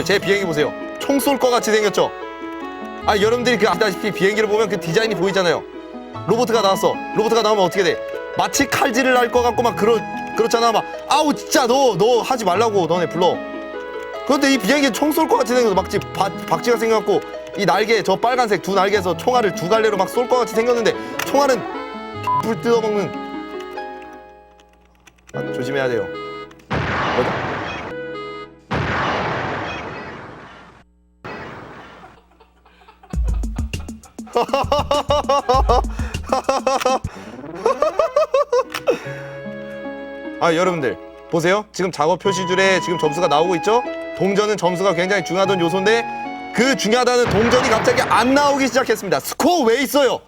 제 비행기 보세요. 총 쏠 것 같이 생겼죠? 아 여러분들이 그 아시다시피 비행기를 보면 그 디자인이 보이잖아요. 로봇가 나왔어. 로봇가 나오면 어떻게 돼? 마치 칼질을 할 것 같고 막 그러 그렇잖아. 막 아우 진짜 너 너 하지 말라고 너네 불러. 그런데 이 비행기 총 쏠 것 같이 생겨서 막지 바- 박쥐가 생겨갖고 이 날개 저 빨간색 두 날개에서 총알을 두 갈래로 막 쏠 것 같이 생겼는데 총알은 불 뜯어먹는. 아, 조심해야 돼요. 아 여러분들 보세요. 지금 작업 표시줄에 지금 점수가 나오고 있죠? 동전은 점수가 굉장히 중요하던 요소인데 그 중요하다는 동전이 갑자기 안 나오기 시작했습니다. 스코어 왜 있어요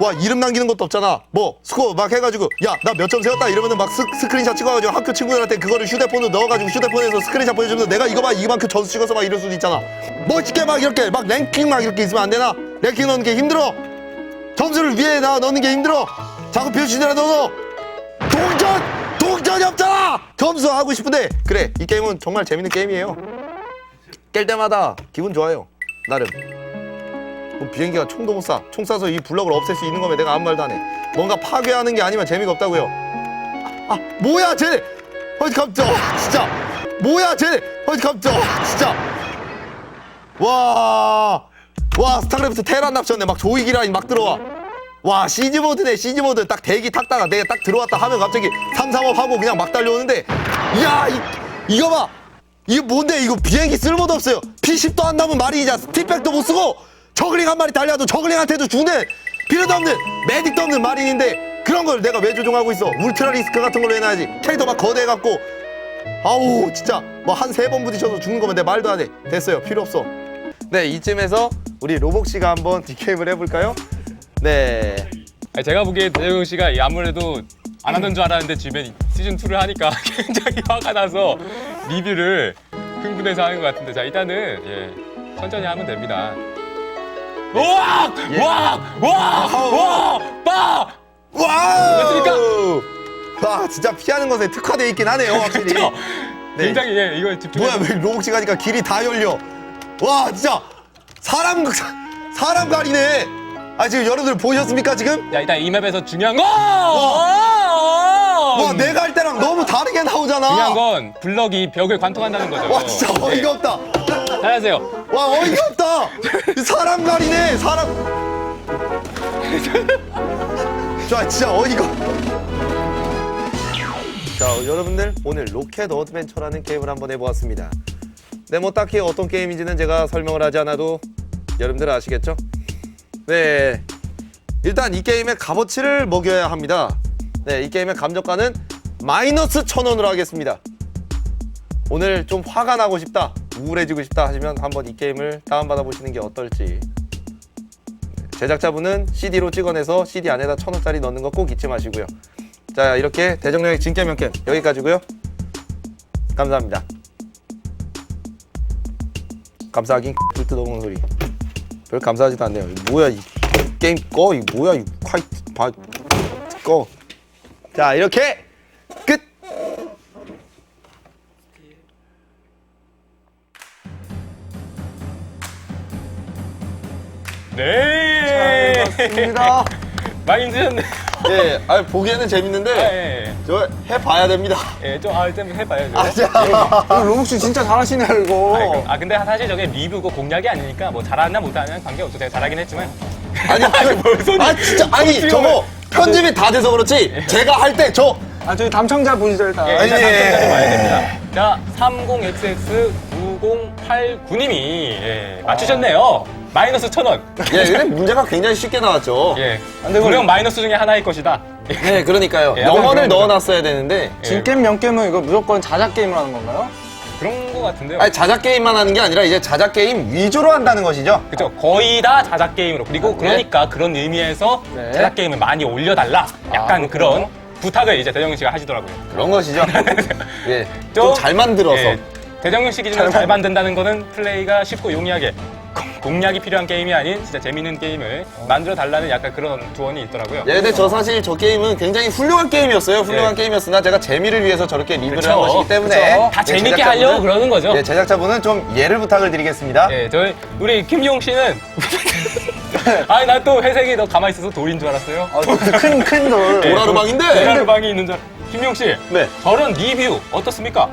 와 이름 남기는 것도 없잖아. 뭐 스코어 막 해가지고 야 나 몇 점 세웠다 이러면은 막 스, 스크린샷 찍어가지고 학교 친구들한테 그거를 휴대폰으로 넣어가지고 휴대폰에서 스크린샷 보여주면서 내가 이거 봐 이만큼 점수 찍어서 막 이럴 수도 있잖아. 멋있게 막 이렇게 막 랭킹 막 이렇게 있으면 안 되나? 랭킹 넣는 게 힘들어. 점수를 위에 나 넣는 게 힘들어. 작업 표시줄에라도 넣어 동전 동전이 없잖아! 점수 하고 싶은데. 그래 이 게임은 정말 재밌는 게임이에요. 깰 때마다 기분 좋아요 나름 뭐 비행기가 총도 못 쏴. 총 쏴서 이 블럭을 없앨 수 있는 거면 내가 아무 말도 안 해. 뭔가 파괴하는 게 아니면 재미가 없다고요. 아, 뭐야, 쟤네! 어디 갑자 진짜! 뭐야, 쟤네! 어디 갑자 진짜! 와, 와, 스타크래프트 테란 납쳤네. 막 조이기 라인 막 들어와. 와, 시즈 모드네, 시즈 모드. 딱 대기 탔다가 내가 딱 들어왔다 하면 갑자기 3, 3업 하고 그냥 막 달려오는데, 이야, 이, 이거 봐! 이거 뭔데? 이거 비행기 쓸모도 없어요. P10도 안 남은 말이자 스티팩도 못 쓰고, 저글링 한 마리 달려도 저글링한테도 죽는 필요도 없는 메딕도 없는 마린인데 그런 걸 내가 왜 조종하고 있어? 울트라 리스크 같은 걸로 해놔야지. 캐릭터 막 거대해갖고 아우 진짜 뭐 한 세 번 부딪혀서 죽는 거면 내 말도 안 해. 됐어요. 필요 없어. 네 이쯤에서 우리 로복 씨가 한번 디게임을 해볼까요? 네. 제가 보기에 대영 씨가 이 아무래도 안 하던 줄 알았는데 주변 시즌 2를 하니까 굉장히 화가 나서 리뷰를 흥분해서 하는 것 같은데 자 일단은 예 천천히 하면 됩니다. 예. 와! 와! 와! 빠! 와우! 와 진짜 피하는 것에 특화돼 있긴 하네요 확실히. 그렇죠? 네. 굉장히 예 이거 집중. 뭐야 왜씨 가니까 길이 다 열려 와 진짜 사람 사람 가리네 아 지금 여러분들 보셨습니까 지금 자 일단 이 맵에서 중요한 거. 와 내가 할 때랑 너무 다르게 나오잖아 음. 중요한 건 블럭이 벽을 관통한다는 거죠. 와 진짜 네. 어이가 없다 잘하세요. 와 어이가 없다. 사람 가리네 사람. 자 진짜 어이가. 자 여러분들 오늘 로켓 어드벤처라는 게임을 한번 해보았습니다. 네 뭐 딱히 어떤 게임인지는 제가 설명을 하지 않아도 여러분들 아시겠죠? 네. 일단 이 게임의 값어치를 먹여야 합니다. 네 이 게임의 감정가는 마이너스 천 원으로 하겠습니다. 오늘 좀 화가 나고 싶다 우울해지고 싶다 하시면 한번 이 게임을 다운받아 보시는 게 어떨지. 제작자분은 CD로 찍어내서 CD 안에다 천 원짜리 넣는 거 꼭 잊지 마시고요. 자 이렇게 대정령의 진게명캠 여기까지고요. 감사합니다. 감사하긴 불 뜯어먹는 소리. 별 감사하지도 않네요. 뭐야 이 게임 꺼? 이거 뭐야 이 화이트 봐꺼자 이렇게 네. 입니다 많이 힘드셨네. 예, 아 보기에는 재밌는데 예. 저 해봐야 됩니다. 예, 좀, 아, 좀 해봐야죠. 아, 자, 로복 씨 진짜 잘하시네 이거. 아, 근데 사실 저게 리뷰고 공략이 아니니까 뭐 잘하나 못하나 관계없어. 제가 잘하긴 했지만. 아니, 뭘 손이- 아 진짜 아니 손이 저거 편집이 다 돼서 그렇지 제가 할 때 저 아 저희 담청자 일단. 예, 아니, 일단 예. 당첨자를 봐야 됩니다. 자, 30XX9089님이 예, 맞추셨네요. 마이너스 천 원. 예, 근데 문제가 굉장히 쉽게 나왔죠. 예. 근데 그걸- 분명 마이너스 중에 하나일 것이다. 예. 네, 그러니까요. 예, 영어를 그런 넣어놨어야 되는데 진겜 명겜은 이거 무조건 자작 게임을 하는 건가요? 그런 거 같은데요. 아니 자작 게임만 하는 게 아니라 이제 자작 게임 위주로 한다는 것이죠. 그죠 거의 다 자작 게임으로 그리고 그러니까 그런 의미에서 네. 자작 게임을 많이 올려달라 약간 아, 그런 부탁을 이제 대정영 씨가 하시더라고요. 그런 것이죠. 예, 좀- 좀잘 만들어서. 예, 대정영 씨 기준으로 잘 만든다는 거는 플레이가 쉽고 용이하게 공- 공략이 필요한 게임이 아닌 진짜 재밌는 게임을 만들어 달라는 약간 그런 조언이 있더라고요. 예, 근데 저 사실 저 게임은 굉장히 훌륭한 게임이었어요. 훌륭한 네. 게임이었으나 제가 재미를 위해서 저렇게 리뷰를 그쵸. 한 것이기 때문에 그쵸. 다 예, 재밌게 제작자분은- 하려고 그러는 거죠. 예, 제작자분은 좀 예를 부탁을 드리겠습니다. 예, 저희 우리 김용 씨는 아니 난 또 회색이 너 가만히 있어서 돌인 줄 알았어요. 아, 큰, 큰 돌. 도라르방인데 도라르방이 있는 줄. 알- 김용 씨, 네. 저런 리뷰 어떻습니까?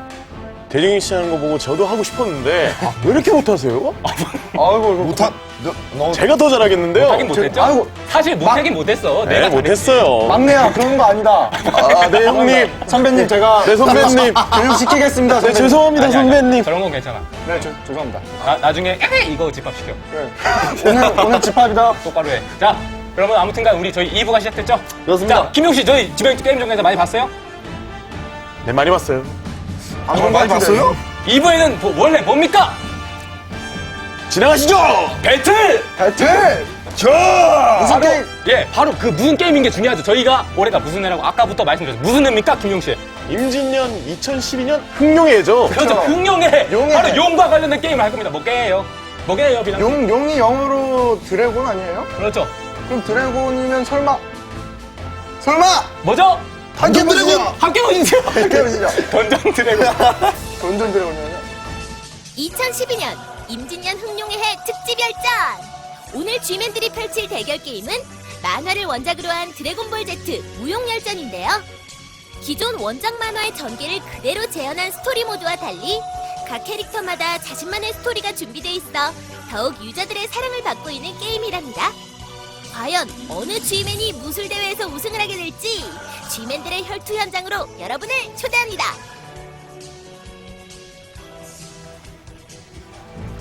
대중이 씨 하는 거 보고 저도 하고 싶었는데 아, 왜 이렇게 못하세요? 아이고. 못한 너, 너 제가 더 잘하겠는데요. 하긴 못했죠. 아이고. 사실 못하긴 못했어. 네, 내가 못했어요. 막내야, 그런 거 아니다. 아, 네, 형님. 선배님, 제가. 네, 선배님. 교육시키겠습니다, 네, 선배님. 죄송합니다, 아니, 아니, 선배님. 저런 건 괜찮아. 네, 저, 죄송합니다. 나, 나중에 에이, 이거 집합시켜. 네. 오늘, 오늘 집합이다. 똑바로 해. 자, 그러면 아무튼간 우리 저희 2부가 시작됐죠? 그렇습니다. 자, 김용 씨 저희 집에 게임 정에서 많이 봤어요? 네, 많이 봤어요. 아, 많이 봤어요? 2부에는 뭐- 원래 뭡니까? 지나가시죠! 배틀! 배틀! 자! 무슨 게임? 예, 바로 그 무슨 게임인 게 중요하죠. 저희가 올해가 무슨 해라고 아까부터 말씀드렸죠. 무슨 해입니까, 김용 씨? 임진년 2012년 흥룡해죠. 그렇죠. 흥룡의 용해. 바로 용과 관련된 게임을 할 겁니다. 뭐게요? 뭐게요, 비랑? 용, 용이 영어로 드래곤 아니에요? 그렇죠. 그럼 드래곤이면 설마. 설마! 뭐죠? 한견 드래곤! 함께 보시죠. 이렇게 보시죠. 던전 드래곤. 던전 드래곤이요? 2012년 임진년 흥룡의 해 특집 열전! 오늘 쥐맨들이 펼칠 대결 게임은 만화를 원작으로 한 드래곤볼 Z 무용열전인데요. 기존 원작 만화의 전개를 그대로 재현한 스토리 모드와 달리 각 캐릭터마다 자신만의 스토리가 준비돼 있어 더욱 유저들의 사랑을 받고 있는 게임이랍니다. 과연 어느 쥐맨이 무술대회에서 우승을 하게 될지 쥐맨들의 혈투 현장으로 여러분을 초대합니다.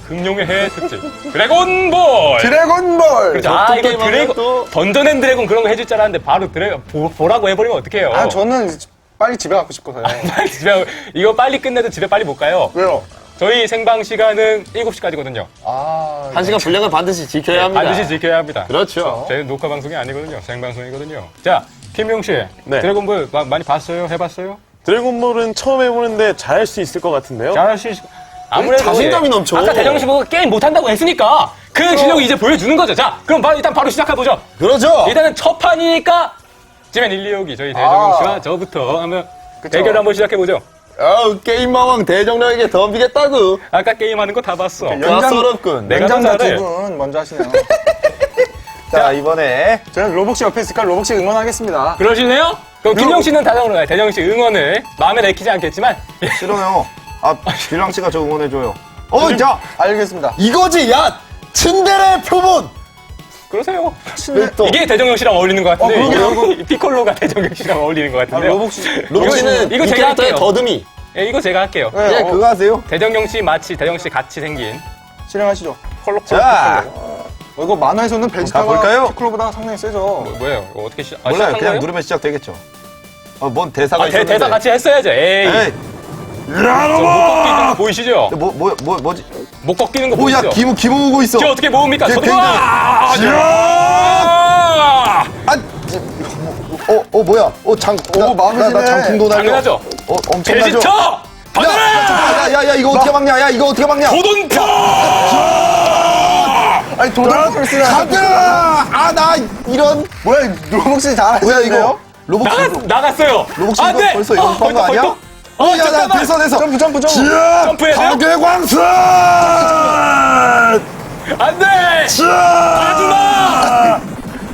흥룡의 해 특집. 드래곤볼! 드래곤볼! 그렇죠. 아, 이거 게임 하면 드래곤, 또- 던전 앤 드래곤 그런 거 해줄 줄 알았는데 바로 드래 보, 보라고 해버리면 어떡해요. 아, 저는 빨리 집에 가고 싶어서요. 빨리 집에, 이거 빨리 끝내도 집에 빨리 못 가요. 왜요? 저희 생방 시간은 7시까지거든요. 아, 한 시간 분량은 반드시 지켜야 합니다. 반드시 지켜야 합니다. 그렇죠. 저희는 녹화 방송이 아니거든요. 생방송이거든요. 자, 김용 씨. 네. 드래곤볼 마- 많이 봤어요? 해봤어요? 드래곤볼은 처음 해보는데 잘 할 수 있을 것 같은데요. 잘할 수 있... 아무래도 자신감이 예. 넘쳐. 아까 대정 씨 보고 게임 못한다고 했으니까 그 실력을 이제 보여주는 거죠. 자, 그럼 바로 일단 바로 시작해보죠. 그렇죠. 일단은 첫 판이니까 지면 1, 2, 6이 저희 대정 아. 씨와 저부터 한번 그쵸. 대결 한번 시작해보죠. 아우, 게임 마왕 대정령에게 덤비겠다고. 아까 게임하는 거 다 봤어. 연장- 가소롭군. 내가 더 잘해. 두분 먼저 하시네요. 자, 이번에 저는 로복씨 옆에 있으니까 로복씨 응원하겠습니다. 그러시네요? 그럼 김용 씨는 다정으로 가요. 대정 씨 응원을 마음에 내키지 않겠지만 싫어요. 아, 빌랑 씨가 저 응원해줘요. 어, 자, 알겠습니다. 이거지, 야! 츤데레 표본! 그러세요. 친데 또. 이게 대정영 씨랑 어울리는 것 같은데 어, 그러게요. 피콜로가 대정영 씨랑 어울리는 것 아, 같은데 로복씨. 로봇 씨는 이거 이 제가 캐릭터의 할게요. 더듬이. 예, 이거 제가 할게요. 네, 예, 어, 그거 하세요. 대정영 씨 마치 대정 씨 같이 생긴 실행하시죠. 콜로 자, 어, 이거 만화에서는 베지타가 볼까요? 피클로보다 상당히 세죠. 뭐, 뭐예요? 이거 어떻게 시작? 아, 몰라요. 시작한 그냥 거예요? 누르면 시작되겠죠. 어, 뭔 대사가 아, 대, 있었는데. 대사 같이 했어야죠. 에이. 에이, 저 목꺾이는 거 보이시죠? 뭐, 뭐, 뭐, 뭐지? 목 꺾이는 거 뭐야, 보이시죠? 기모, 기모 오고 있어. 저 어떻게 모읍니까? 예, 저도 굉장히- 와! 야! 아, 지- 어, 어, 뭐야? 어, 장, 오, 나, 나, 마음이시네. 나 장풍도 날려. 당연하죠. 어, 엄청나죠? 베지터! 야, 받아라! 야, 야, 야, 이거 어떻게 막냐? 야, 이거 어떻게 막냐? 고돈파! 아니 쓰라. 가자! 아, 나 이런. 뭐야 로복씨 잘하시네요. 뭐야, 이거? 로봇 나갔, 나갔어요. 로봇 안 돼! 벌써 이거 어, 한거 벌떡, 아니야? 벌떡. 어, 야, 나 잠깐만. 됐어, 됐어. 점프 점프 점프. 지하! 점프해야 돼요? 파괴광선! 안 돼! 하지마!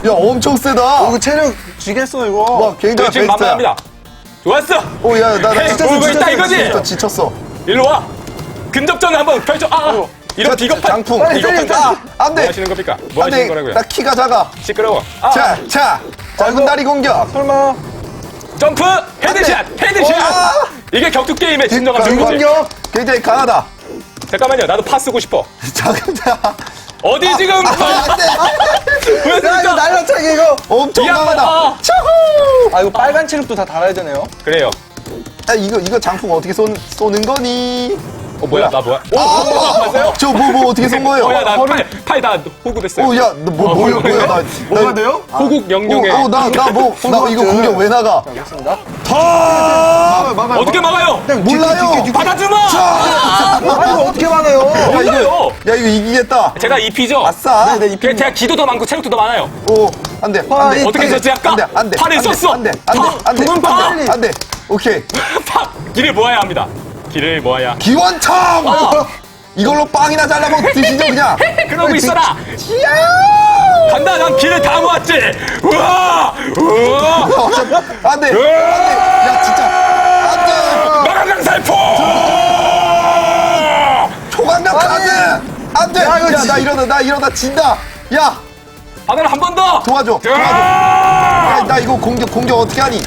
야, 엄청 세다. 어, 이거 체력 쥐겠어 이거. 와, 굉장히 지금. 만만합니다. 좋았어! 오, 야, 나, 나 헤이, 지쳤어, 보고 있다, 지쳤어, 이거지? 지쳤어, 지쳤어. 일로 와! 근접전을 한번 펼쳐, 아! 이런 자, 비겁한, 장풍. 비겁한 빨리, 빨리, 장풍. 아, 안 뭐 돼. 하시는 겁니까? 뭐안 하시는 돼. 거라고요? 나 키가 작아. 시끄러워. 아, 자, 자. 작은 다리 공격. 설마. 점프! 헤드샷! 헤드샷! 아! 이게 격투 게임의 진정한 그 승부지. 공격 굉장히 강하다. 잠깐만요, 나도 파 쓰고 싶어. 작은 다. 어디 지금? 안 돼. 야 이거? 날라차기 이거. 엄청 이 양반, 강하다. 아. 차후. 아 이거 빨간 체력도 다 달아야 되네요. 그래요. 야, 이거 이거 장풍 어떻게 쏘, 쏘는 거니? 어 뭐야 나 뭐야? 아, 저뭐 뭐 어떻게 쏜 거예요? 뭐야 나팔팔다 호구됐어요. 어, 야, 너 뭐, 뭐야, 뭐야, 나. 뭐가 돼요? 호국 영영에 어, 어, 나, 나 뭐, 나 이거 공격 왜 나가? 알겠습니다. 타! 막아요. 어떻게 막아요? 몰라요! 받아주마! 아, 이거 어떻게 막아요? 몰라요. 야, 이거 이기겠다. 제가 이피죠. 아싸! 네, 네, 그 제가 기도 더 많고 체력도 더 많아요. 오, 안 돼, 안 돼. 어떻게 썼지, 아까? 안 돼, 안 돼. 팔에 안 돼, 썼어. 안 돼, 안 돼, 안 돼, 안. 돼, 안 돼. 오케이. 팍! 길을 모아야 합니다. 길을 모아야. 기원청! 어. 이걸로 빵이나 잘라먹 드시죠, 그냥. 그러고 있어라. 간다. 난 길을 다 모았지. 우와! 우와! 안 돼, 안 돼. 야, 진짜. 안 돼! 마감강 살포! 초강력 카드! 안 돼! 야, 이거 야, 진- 나 이러다, 나 이러다 진다. 야, 바다를 한 번 더. 도와줘. 도와줘. 아! 야, 나 이거 공격, 공격 어떻게 하니?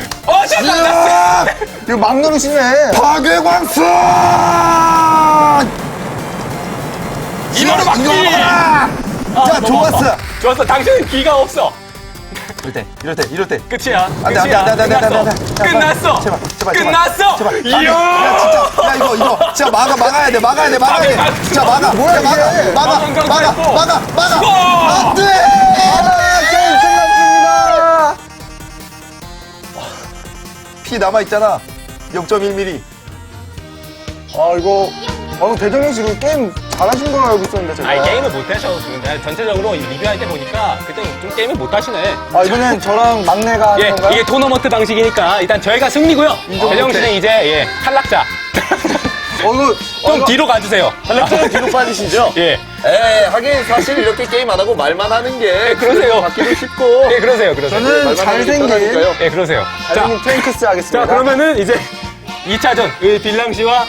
어, 잠깐. 야! 이거 막 누르시네. 파괴광선! 이거로 막기. 먹어라! 자, 좋았어. 좋았어. 당신은 기가 없어. 이럴 때, 이럴 때, 이럴 때. 끝이야. 안 돼, 안 돼, 안 돼, 안 돼, 안 돼, 안 돼, 안 돼. 끝났어. 끝났어. 제발, 제발, 제발. 끝났어. 제발. 안 돼. 이야. 야, 진짜. 야, 이거, 이거. 진짜 막아, 막아야 돼, 막아야 돼, 막아야 돼. 막아, 진짜 막아. 뭐야, 막아, 이게. 막아, 막아, 막아, 막아. 막아, 막아. 죽어. 안 돼! 피 남아있잖아. 0.1mm. 아, 이거. 아, 대정형 씨 이거 게임 잘하신 걸로 알고 있었는데, 제가. 아니 게임을 못 하셔. 근데 전체적으로 이 리뷰할 때 보니까 그때 좀 게임을 못 하시네. 아, 이번엔 저랑 막내가 하는 예, 건가요? 이게 토너먼트 방식이니까 일단 저희가 승리고요. 대정 씨는 이제 예, 탈락자. 어, 이거. 어, 좀 뒤로 가주세요. 탈락자는 뒤로 빠지시죠? 예, 에 하긴 사실 이렇게 게임 안 하고 말만 하는 게 그러세요. 받기도 쉽고 예, 그러세요, 그러세요. 저는 말만 하는 게 잘생긴, 편하니까요. 예, 그러세요. 자, 잘생긴 트랭크스 하겠습니다. 자 그러면은 이제 2차전 그 빌랑 씨와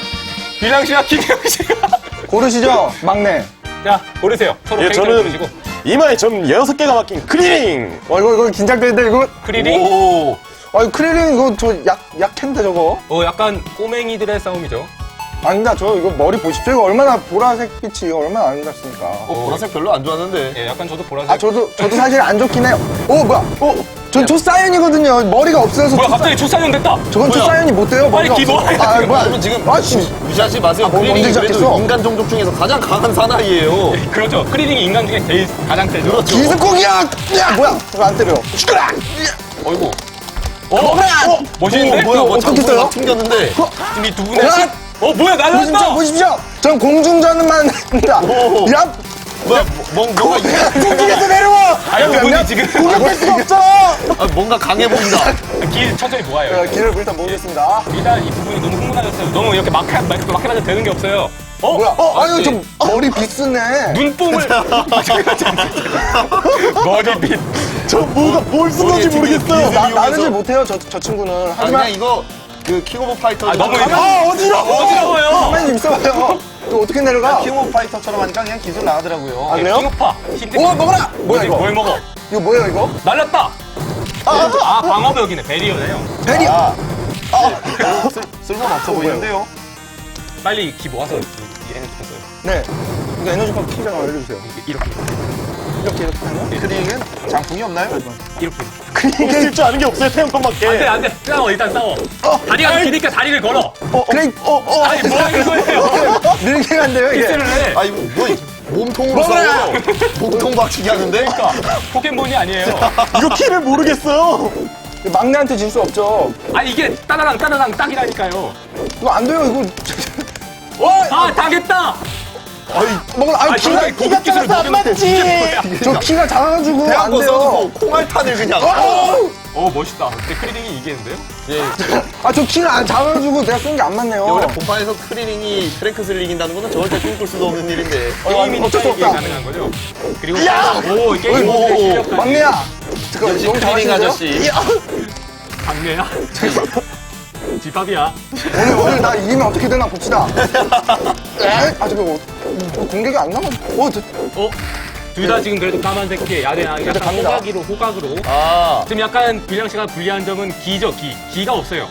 빌랑 씨와 김영 씨가 고르시죠, 막내. 자 고르세요. 서로 예, 캐릭터 저는 고르시고 이마에 점 여섯 개가 박힌 크리링. 어, 이거, 이거 긴장되는데, 이거. 크리링. 오. 아, 이거 크릴링 이거 저 약, 약캔데, 저거. 어 약간 꼬맹이들의 싸움이죠. 아닙니다. 저 이거 머리 보십시오. 이거 얼마나 보라색 빛이 이거 얼마나 아름답습니까. 어, 보라색 별로 안 좋아하는데. 예, 약간 저도 보라색. 아, 저도, 저도 사실 안 좋긴 해요. 오, 뭐야. 오, 전 초사연이거든요. 머리가 없어서. 뭐야 갑자기 초사형 됐다. 저건 초사연이 못 돼요. 빨리 머리가 기도. 없어서. 아, 뭐야. 여러분 지금 아, 씨. 무시하지 마세요. 아, 뭐 크리링이 언제 그래도 시작했어? 인간 종족 중에서 가장 강한 사나이예요. 그렇죠. 크리링이 인간 중에 제일 가장 세죠. 그렇죠. 기습공이야! 야, 뭐야. 저거 안 때려. 죽어라! 어이구. 어, 어, 멋있는데? 어, 뭐야, 뭐 어떻게 장소가 떠요? 튕겼는데. 지금 이 두 분의 야! 신- 어 뭐야 보십시오. 보십시오. 전 공중전만 합니다. 오. 야, 뭐야, 뭐, 뭔가, 이게- 공중에서 내려와! 아니 두 분이 지금 공격할 수가 없어! 아, 뭔가 강해 보인다. 길 천천히 모아요. 자, 길을 일단 모으겠습니다. 일단 이 부분이 너무 흥분하셨어요. 너무 이렇게 막막막 해봐도 되는 게 없어요. 어? 뭐야? 어, 아니, 아, 좀 머리 비스네. 눈뽕을 머리빗 저 뭐가 뭘 쓴 건지 모르겠어요. 나, 이용해서- 나르질 못해요, 저, 저 친구는. 아, 하지만, 그냥 이거 그 킹 오브 파이터. 아 너무 아, 어지러워! 어지러워요. 좀 있어봐요. 이거 어떻게 내려가? 킹 오브 파이터처럼 하니까 그냥 기술 나가더라고요. 아, 그래요? 킹오파 힌트 오, 먹어라! 뭐야, 이거? 뭘 먹어? 이거 뭐예요, 이거? 날렸다. 아 방어벽이네 베리어네요. 베리! 아, 쓸- 쓸모는 없어 보이는데요. 빨리 기 모아서 이- 이 에너지 썼어요. 네. 이거 에너지 컵키좀 알려주세요. 이렇게 이렇게, 이렇게 하면? 크리링은 장풍이 없나요? 이렇게. 쓸줄 아는 게 없어요 태양판밖에. 안 돼 안 돼 싸워 일단 싸워. 다리가 기니까 다리를 걸어. 어, 어, 아니 뭐 하는 거예요? 이렇게 간대요, 이게. 해. 아, 이거 뭐, 몸통으로! 싸워. 몸통 박치기 하는데? 그러니까 포켓몬이 아니에요. 이거 키를 모르겠어요. 막내한테 질 수 없죠. 아 이게 따다랑 따다랑 딱이라니까요. 이거 안 돼요, 이거. 아 당했다. 먹어라, 아유, 아 키가, 저게 고급 기술 안 맞지. 저 키가 작아가지고 안 대한거 돼요. 콩알탄을 그냥. 어우! 어 멋있다. 근데 크리링이 이기는데요? 예. 아, 저 키가 안 작아가지고 내가 쏜 게 안 맞네요. 원래 본판에서 크리링이 트랭크스를 이긴다는 것은 절대 꿈꿀 수도 없는 일인데. 게임이니까 어쩔 수 이게 없다. 가능한 거죠. 그리고 오 게임 오, 모드의 오, 실력까지. 막내야. 잠깐, 역시 너무 크리링 잘하시는데요? 아저씨. 강매야. 집합이야. 오늘, 오늘 나 이기면 어떻게 되나 봅시다. 에? 아, 저거, 뭐, 저 공격이 안 나가. 어, 저, 어? 둘 다 지금 그래도 까만색 티 야대나 약간 갑니다. 호각으로 호각으로. 아. 지금 약간 빌량 씨가 불리한 점은 기죠 기. 기가 없어요.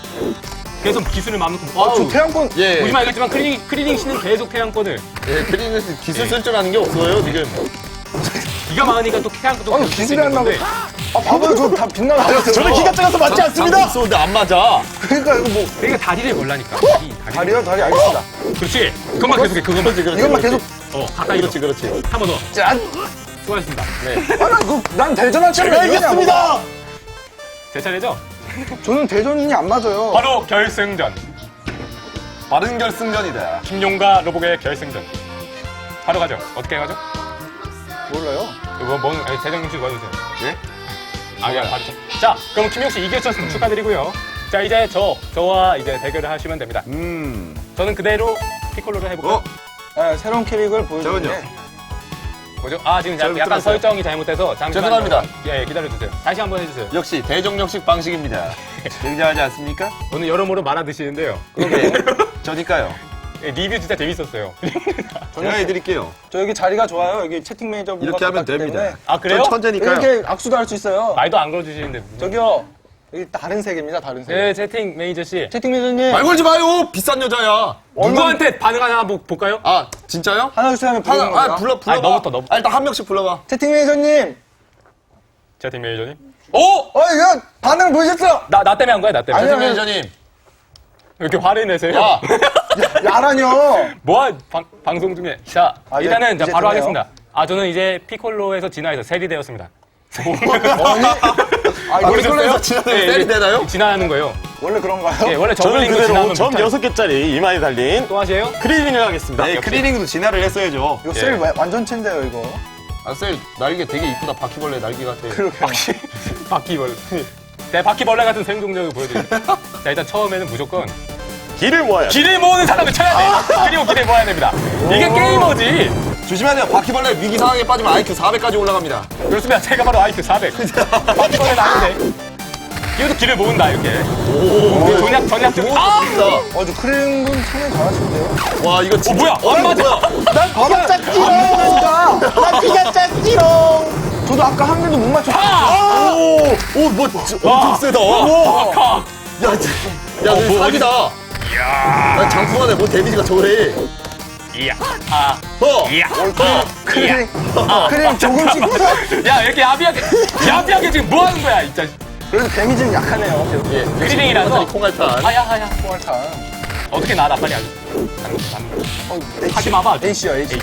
그래서 기술을 마음만큼. 아, 저. 태양권. 예. 보지만 알겠지만 크리닝, 크리닝 씨는 계속 태양권을 예, 크리링은 기술 쓸 줄 아는 게 없어요, 지금. 기가 많으니까 또 태양권도 아니, 기술이 안 나고. 아, 봐봐요. 저다 빛나가요. 저는 키가 작아서 맞지 않습니다. 쏘는데 안 맞아. 그러니까 이거 뭐. 그러니까 다리를 걸라니까. 다리, 다리. 다리요? 다리 알겠습니다. 그렇지. 그것만 계속해 그것만 이것만 계속 어 가까이 그렇지 그렇지 한 번 더 짠. 수고하셨습니다 네 아, 나 이거 난 대전할 차례 알겠습니다. 제 차례죠 저는 대전이 안 맞아요. 바로 결승전 빠른 결승전이다. 김용과 로복의 결승전 바로 가죠 어떻게 가죠 몰라요. 이거 뭔 아니, 대장님 씨 도와주세요 예? 아, 예, 바로. 자, 그럼 김용 씨 이겼셨으면 축하드리고요. 자, 이제 저, 저와 이제 대결을 하시면 됩니다. 음. 저는 그대로 피콜로를 해볼까요? 어? 네, 새로운 캐릭을 보여주는데 잠깐만요. 뭐죠? 아, 지금 잘못 약간 들었어요. 설정이 잘못돼서 잠시만. 죄송합니다. 예, 예, 기다려주세요. 다시 한번 해주세요. 역시 대정령식 방식입니다. 굉장하지 않습니까? 오늘 여러모로 말아 드시는데요. 그게 저니까요. 예, 리뷰 진짜 재밌었어요. 제가 해드릴게요. 저 여기 자리가 좋아요. 여기 채팅 매니저 이렇게 하면 됩니다. 아, 그래요? 전 천재니까요. 이렇게 악수도 할 수 있어요. 말도 안 걸어주시는데. 저기요. 여기 다른 세계입니다. 다른 세계. 네, 채팅 매니저 씨. 채팅 매니저님 말 걸지 마요. 비싼 여자야. 누구한테 반응하나 한번 볼까요? 아 진짜요? 하나 둘셋 하면 부르는 하나, 아 거야. 불러 불러. 아니, 너부터, 너부터. 아, 일단 한 명씩 불러봐. 채팅 매니저님. 채팅 매니저님. 오! 어, 이거 반응 보셨어? 나, 나 때문에 한 거야, 나 때문에. 아니요. 채팅 매니저님. 왜 이렇게 화를 내세요? 야. 야라뇨. 뭐야 방, 방송 중에 자 아, 이제- 일단은 자, 이제 바로 되네요. 하겠습니다 아 저는 이제 피콜로에서 진화해서 셀이 되었습니다 아니. 아, 이거 피콜로에서 진화해서 예, 셀이 예, 되나요? 진화하는 거예요 원래 그런가요? 예 원래 저는 그대로 진화하면 점 못해요. 6개짜리 이마에 달린 또 하세요? 크리링을 하겠습니다. 네, 크리링도 진화를 했어야죠. 이거 예. 셀 와- 완전체인데요, 이거. 아, 셀 날개 되게 이쁘다. 바퀴벌레 날개 같아. 바퀴벌레 네 바퀴벌레 같은 생존력을 보여드릴게요 자 일단 처음에는 무조건 길을 모아야 돼. 길을 모으는 사람을 쳐야 돼 그리고 길을 모아야 됩니다 이게 게이머지 조심하세요. 바퀴벌레 위기 상황에 빠지면 IQ 400까지 올라갑니다. 그렇습니다 제가 바로 IQ 400 바퀴벌레는 아닌데 이것도 길을 모은다 이렇게 오 전략 전략적 아! 진짜. 어, 저 크림분 참여 잘하시는데요? 와, 이거 어 진짜. 뭐야 안 맞아 바닥 짰지롱! 나 피가 짰지롱! 저도 아까 한 개도 못 맞췄어요. 오, 오, 뭐, 엄청 세다. 와 야, 진짜. 야, 어, 너뭐 사기다. 야, 장풍 안에 뭐 데미지가 저래. 이야 아 어! 이야 크림, 크림 조금씩. 야 이렇게 야비하게 야비하게 지금 뭐 하는 거야 진짜 그래도 데미지는 약하네요. 예, 크리링이라서 콩알탄. 아야 아야 포알탄. 어떻게 나나 빨리 하지 다른 것도 다른 거. 어, 하지 마봐 A씨요, A씨.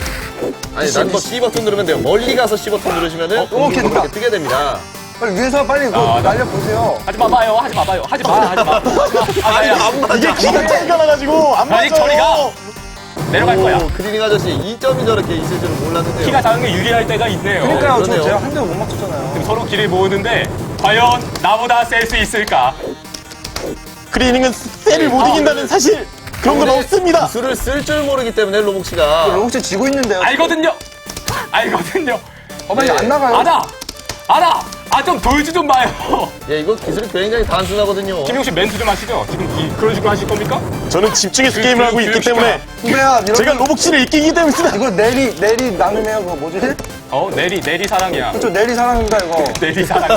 아니, 난거 C 버튼 누르면 돼요. 멀리 가서 C 버튼 누르시면은 어, 오케이, 이렇게 됐다. 뜨게 됩니다. 빨리 위에서 빨리 그거 아, 나- 날려보세요. 하지 마봐요 하지 마봐요 하지 마 하지 마 하지 마 아야 안 맞아. 이게 기가 차이가 나가지고 안 아니, 맞아요. 저리가. 내려갈 거야 오, 크리링 아저씨 2점이 저렇게 있을 줄은 몰랐는데요. 키가 작은 게 유리할 때가 있네요 그러니까요, 저 그러네요. 제가 한 대도 못 맞췄잖아요. 지금 서로 길을 모으는데 과연 나보다 셀 수 있을까 크리링은 셀을 못 이긴다는 사실 그런 건 없습니다. 기술을 쓸 줄 모르기 때문에 로복 씨가 로봇이 지고 있는데요. 알거든요 알거든요 어, 빨리 네. 안 나가요. 알아 알아 아 좀 돌지 좀 마요 예, 이거 기술이 굉장히 단순하거든요. 김용 씨 멘트 좀 하시죠 지금 이, 그런 식으로 하실 겁니까 저는 집중해서 그- 게임을 그- 하고 있기 교육시켜. 때문에 후배야, 이런 제가 로복 씨를 이기기 때문입니다. 이거 내리, 내리 나눔이에요, 그거 뭐지? 어 내리 내리 사랑이야 저 내리 사랑입니다, 이거. 내리 사랑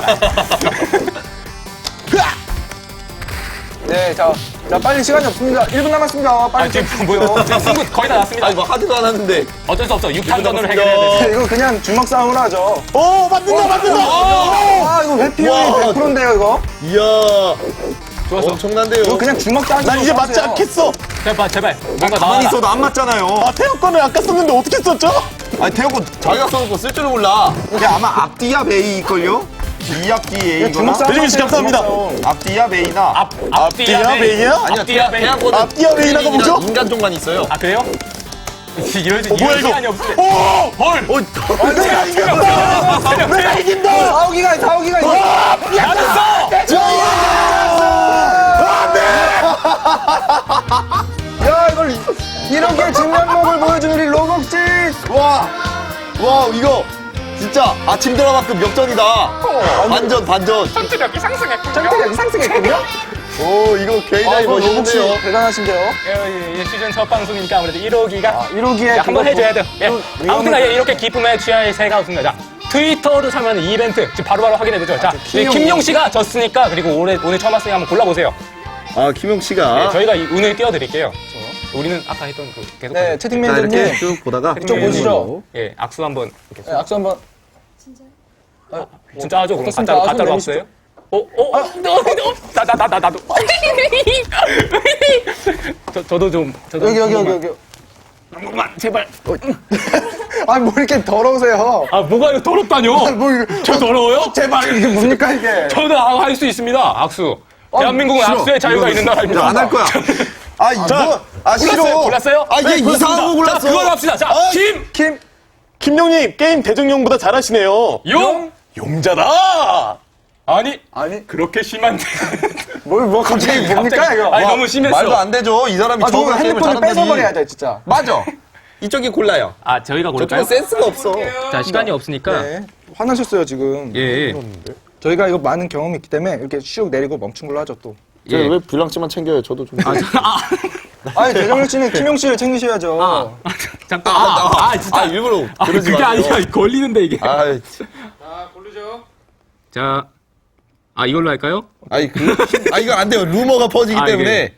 네, 자, 자, 빨리 시간이 없습니다. 1분 남았습니다. 아 빨리 지금 좀뭐 지금 승부 거의 다 났습니다 아니, 뭐 하지도 않았는데. 어쩔 수 없어 6탄전으로 남았습니다. 해결해야 돼 이거 그냥 주먹 싸움을 하죠. 오 맞는다 맞는다. 아, 이거 회피율이 와. 100%인데요, 이거? 이야, 좋았어 엄청난데요. 이거 그냥 주먹 싸움. 난 이제 맞지 않겠어. 제발 제발 뭔가 가만히 나와라 있어도 안 맞잖아요. 아 태양권을 아까 썼는데 어떻게 썼죠? 아니, 태엽고 자기가 써놓고 쓸 줄을 몰라. 이게 아마 앞뒤야 베이일걸요? 이앞뒤 이거 A거나? 주먹 싸움. 배정민 씨 하세요, 감사합니다. 앞뒤야 베이나. 앞 앞뒤야 앞뒤야 베이야? 아니요, 앞뒤야 태양권은 앞뒤야 베이나가 뭐죠? 인간 종만 있어요. 아 그래요? 이럴 어, 뭐야 이거? 시간이 때 오! 헐! 어, 내가 이겼어! 내가 이긴다! 사오기가, 사오기가 이겨! 나졌어! 야, 이걸 이렇게 진면목을 보여주는 우리 로벅지! 와, 와, 이거 진짜 아침 드라마급 역전이다. 반전, 반전. 전투력이 상승했군요. 전투력이 상승했군요? 오, 이거 굉장히 아, 이거 로벅지 멋있는데요. 대단하시는데요? 예, 예, 시즌 첫 방송이니까 아무래도 1호기가 아, 1호기에 한번 해줘야 돼요. 예. 이거- 아무튼 예, 이렇게 기쁨에 취할 새가 없습니다. 자, 트위터로 참여하는 이벤트 지금 바로바로 확인해 보죠. 자, 예, 김용- 김용 씨가 졌으니까 그리고 올해 오늘 처음 왔으니까 한번 골라보세요. 아, 김용 예, 씨가. 저희가 이 운을 띄워드릴게요. 우리는 아까 했던 그 계속 네, 채팅 자, 이렇게 매니저님. 쭉 보다가. 좀 보시죠. 예, 악수 한번 이렇게 네, 악수 한번. 진짜 하죠? 그럼 어떻습니까? 가짜로 아주 가짜로 내미시죠. 어, 어, 너, 너, 나, 나, 나, 나, 나도. 저, 저도 좀, 저도 여기, 여기, 한 여기. 여기. 한 번만 제발. 아니 뭐 이렇게 더러우세요? 아 뭐가 이거 더럽다뇨? 뭐 이거 저 더러워요? 제발. 이게 뭡니까 이게? 저도 할 수 있습니다. 악수. 대한민국은 싫어. 악수의 자유가 있는 나라입니다. 안 할 거야. 아 이거 아 골랐어요? 싫어. 골랐어요? 아얘 네, 이상한 거. 골랐어. 자, 그걸로 합시다. 자, 아, 김, 김 김용님 게임 대중용보다 잘하시네요. 용. 용자다. 아니, 아니 그렇게 심한데. 뭘 뭐 갑자기 뭡니까 갑자기- 이거? 아니, 와, 너무 심했어. 말도 안 되죠. 이 사람이 아, 너 저거 핸드폰을. 뺏어버려야 돼 진짜. 맞아. 이쪽이 골라요. 아, 저희가 저쪽은 고를까요? 센스가 없어. 자, 시간이 없으니까. 네. 화나셨어요 지금. 예. 저희가 이거 많은 경험이 있기 때문에 이렇게 슉 내리고 멈춘 걸로 하죠 또. 예. 왜 뷰랑씨만 챙겨요? 저도 좀. 아니 대정일 씨는 김용 씨를 챙기셔야죠. 아, 잠깐. 아, 아, 진짜. 아 일부러 아, 그러지 그게 마세요. 아니라 걸리는데 이게. 아, 자, 아 이걸로 할까요? 아니 그, 아 이거 안 돼요. 루머가 퍼지기 아, 때문에.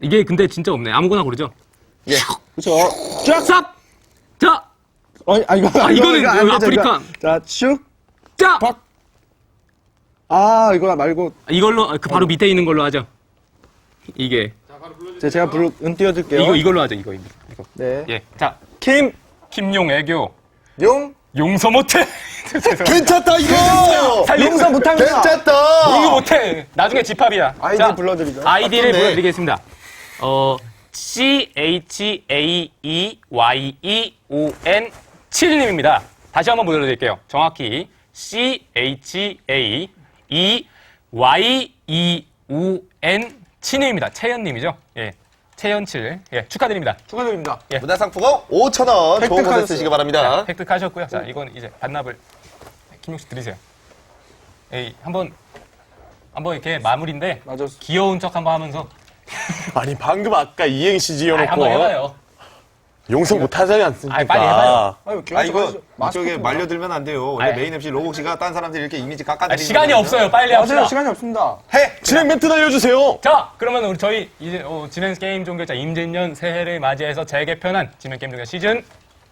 이게 근데 진짜 없네. 아무거나 고르죠. 예. 그렇죠. 싹. 자, 어, 아 이거 아, 이거는 안 되죠, 아프리카. 자 슉. 자. 아 이거 말고 이걸로 그 바로 밑에 있는 걸로 하죠. 이게 제- 제가 불, 은 띄워드릴게요. 이거 이걸로 하죠. 이거 이거. 네. 예. 자, 김, 김용 애교 용, 용서 못해. 괜찮다 이거. 용서 못합니다. 괜찮다. 이거 못해. 나중에 집합이야. 아이디 자, 불러드리죠. 아이디를 바쁜데. 보여드리겠습니다. 어, C H A E Y E O N 7님입니다. 다시 한번 보여드릴게요. 정확히 C H A E Y E O N 7님입니다. 채연님이죠? 예, 채연 7. 예, 축하드립니다. 축하드립니다. 문화상품권 5천 원 좋은 곳에 획득하셨어요. 쓰시기 바랍니다. 획득하셨고요. 자, 이건 이제 반납을 김용 씨 드리세요. 에이, 한번 한번 이렇게 마무리인데 맞아. 귀여운 척 한번 하면서 아니 방금 아까 이행시 아, 지어놓고 한번 해봐요. 용서 못 하지 않습니까? 아니, 빨리 해봐요. 아유, 아 이거 이쪽에? 말려들면 안 돼요. 원래 아니. 메인 MC 로복 씨가 딴 사람들 이렇게 이미지 아, 깎아드리는 시간이 거거든요. 없어요. 빨리 합시다. 맞아요. 시간이 없습니다. 해. 진행 멘트 날려주세요. 자, 그러면 우리 저희 이제 어, 진행 게임 종결자 임진년 새해를 맞이해서 재개편한 진행 게임 종결 시즌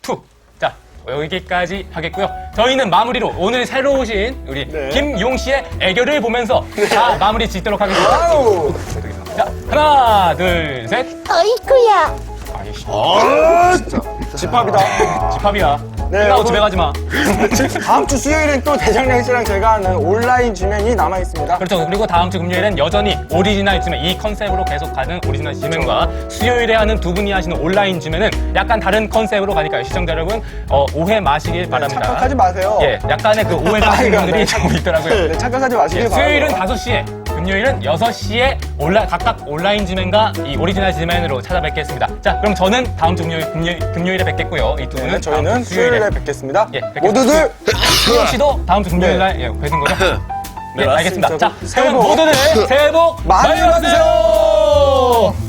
2. 자, 여기까지 하겠고요. 저희는 마무리로 오늘 새로 오신 우리 네. 김용 씨의 애교를 보면서 다 마무리 짓도록 하겠습니다. 자, 하나, 둘, 셋. 어이쿠야. 아이씨, 집합이다. 집합이야. 네, 끝나고 여러분. 집에 가지 마. 다음 주 수요일엔 또 대장량 씨랑 제가 하는 온라인 지면이 남아 있습니다. 그렇죠. 그리고 다음 주 금요일엔 여전히 오리지널 지멘 이 컨셉으로 계속 가는 오리지널 지멘과 수요일에 하는 두 분이 하시는 온라인 지멘은 약간 다른 컨셉으로 가니까요. 시청자 여러분 어, 오해 마시길 바랍니다. 착각하지 마세요. 예, 약간의 그 오해가 아이고, 있는 분들이 네. 좀 있더라고요. 네, 착각하지 마시길 예, 바랍니다. 수요일은 5시에, 금요일은 6시에 온라, 각각 온라인 지멘과 이 오리지널 지멘으로 찾아뵙겠습니다. 자, 그럼 저는 다음 주 금요일, 금요일, 금요일에 뵙겠고요. 이 두 분은 네, 저희는 다음 주 수요일에 뵙겠습니다. 예, 뵙겠습니다. 모두들 수영 씨도 다음 주 금요일 날 예, 뵈는 거죠? 네, 알겠습니다. 맞습니다. 자, 새해 복 모두들 새해 복 많이 많이 받으세요!